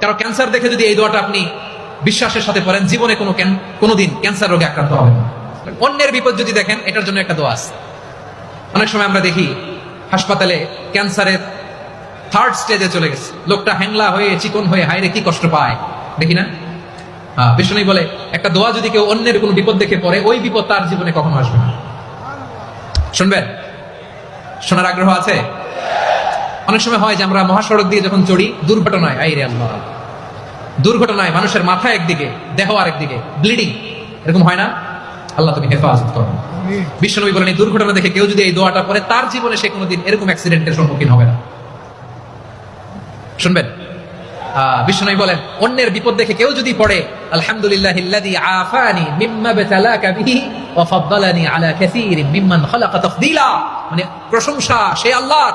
কারও ক্যান্সার দেখে যদি এই দোয়াটা আপনি বিশ্বাসের সাথে পড়েন, জীবনে কোনো কোনোদিন ক্যান্সার রোগে আক্রান্ত হবে অন্যের বিপদ যদি দেখেন, এটার জন্য একটা দোয়া আছে। অনেক সময় আমরা দেখি, হাসপাতালে ক্যান্সারের থার্ড স্টেজে চলে গেছে। লোকটা হ্যাংলা হয়ে, চিকন হয়ে হাইরে কি কষ্ট পায়। দেখি না? বিষ্ণু বলে, একটা দোয়া যদি কেউ অন্যের কোনো বিপদ দেখে পড়ে, ওই বিপদ তার জীবনে কখনো আসবে না। শুনবেন? শোনার আগ্রহ আছে? অনেক সময় হয় যে আমরা মহাসড়ক দিয়ে যখন চড়ি, দুর্ঘটনায়, আই রে আল্লাহ। দুর্ঘটনায় মানুষের মাথা একদিকে, দেহ আরেকদিকে ব্লিডিং এরকম হয় না? আল্লাহ তুমি হেফাজত করো। বিশ্বনবী বলেন, এই দুর্ঘটনা দেখে কেউ যদি এই দোয়াটা পড়ে, তার জীবনে সে কোনোদিন এরকম অ্যাক্সিডেন্টের সম্মুখীন হবে না। শুনবেন? বিশ্বনবী বলেন, অন্যের বিপদ দেখে কেউ যদি পড়ে, আলহামদুলিল্লাহ আফানি মিম্মা বিতালাকা বিহি ওয়া ফাদ্দালানি আলা কাসীরিন মিম্মান খালাকা তাফদীলা। মানে প্রশংসা সে আল্লাহর।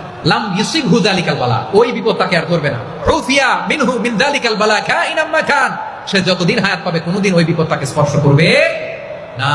হু ওই আর করবে না। মিন দালিকাল বালা খাইনাম মা খান সে যতদিন হায়াত পাবে, কোনোদিন ওই বিপদ তাকে স্পর্শ করবে না।